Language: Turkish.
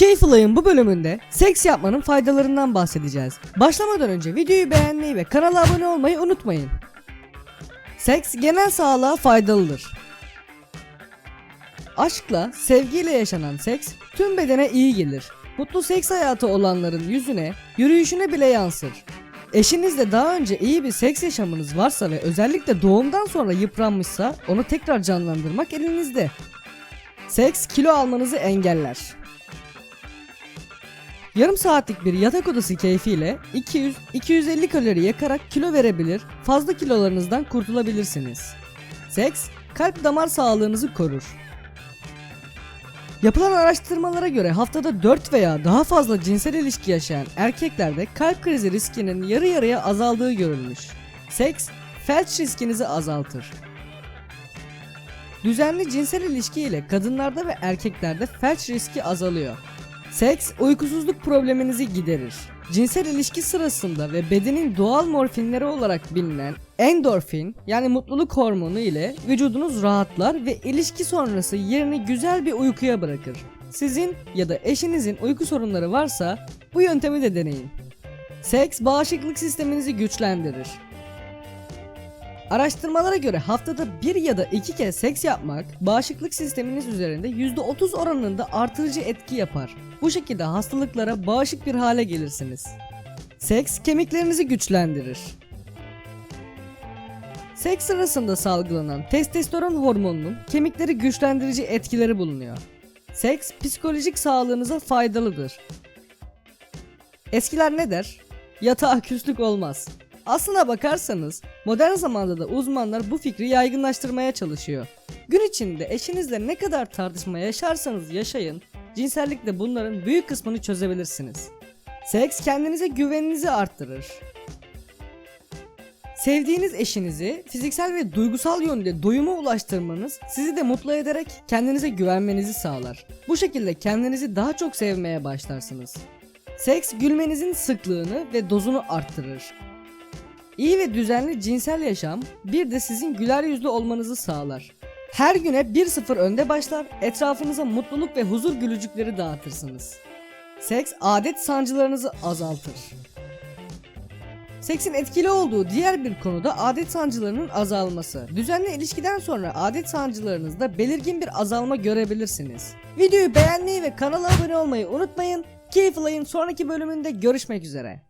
Keyiflay'ın bu bölümünde seks yapmanın faydalarından bahsedeceğiz. Başlamadan önce videoyu beğenmeyi ve kanala abone olmayı unutmayın. Seks genel sağlığa faydalıdır. Aşkla, sevgiyle yaşanan seks tüm bedene iyi gelir. Mutlu seks hayatı olanların yüzüne, yürüyüşüne bile yansır. Eşinizle daha önce iyi bir seks yaşamınız varsa ve özellikle doğumdan sonra yıpranmışsa onu tekrar canlandırmak elinizde. Seks kilo almanızı engeller. Yarım saatlik bir yatak odası keyfiyle 200-250 kalori yakarak kilo verebilir, fazla kilolarınızdan kurtulabilirsiniz. Seks, kalp damar sağlığınızı korur. Yapılan araştırmalara göre haftada 4 veya daha fazla cinsel ilişki yaşayan erkeklerde kalp krizi riskinin yarı yarıya azaldığı görülmüş. Seks, felç riskinizi azaltır. Düzenli cinsel ilişki ile kadınlarda ve erkeklerde felç riski azalıyor. Seks uykusuzluk probleminizi giderir. Cinsel ilişki sırasında ve bedenin doğal morfinleri olarak bilinen endorfin yani mutluluk hormonu ile vücudunuz rahatlar ve ilişki sonrası yerini güzel bir uykuya bırakır. Sizin ya da eşinizin uyku sorunları varsa bu yöntemi de deneyin. Seks bağışıklık sisteminizi güçlendirir. Araştırmalara göre haftada bir ya da iki kez seks yapmak bağışıklık sisteminiz üzerinde %30 oranında artırıcı etki yapar. Bu şekilde hastalıklara bağışık bir hale gelirsiniz. Seks kemiklerinizi güçlendirir. Seks sırasında salgılanan testosteron hormonunun kemikleri güçlendirici etkileri bulunuyor. Seks psikolojik sağlığınıza faydalıdır. Eskiler ne der? Yatağa küslük olmaz. Aslına bakarsanız modern zamanda da uzmanlar bu fikri yaygınlaştırmaya çalışıyor. Gün içinde eşinizle ne kadar tartışma yaşarsanız yaşayın, cinsellikle bunların büyük kısmını çözebilirsiniz. Seks kendinize güveninizi arttırır. Sevdiğiniz eşinizi fiziksel ve duygusal yönde doyuma ulaştırmanız sizi de mutlu ederek kendinize güvenmenizi sağlar. Bu şekilde kendinizi daha çok sevmeye başlarsınız. Seks gülmenizin sıklığını ve dozunu arttırır. İyi ve düzenli cinsel yaşam bir de sizin güler yüzlü olmanızı sağlar. Her güne 1-0 önde başlar, etrafınıza mutluluk ve huzur gülücükleri dağıtırsınız. Seks adet sancılarınızı azaltır. Seksin etkili olduğu diğer bir konu da adet sancılarının azalması. Düzenli ilişkiden sonra adet sancılarınızda belirgin bir azalma görebilirsiniz. Videoyu beğenmeyi ve kanala abone olmayı unutmayın. Keyiflayın sonraki bölümünde görüşmek üzere.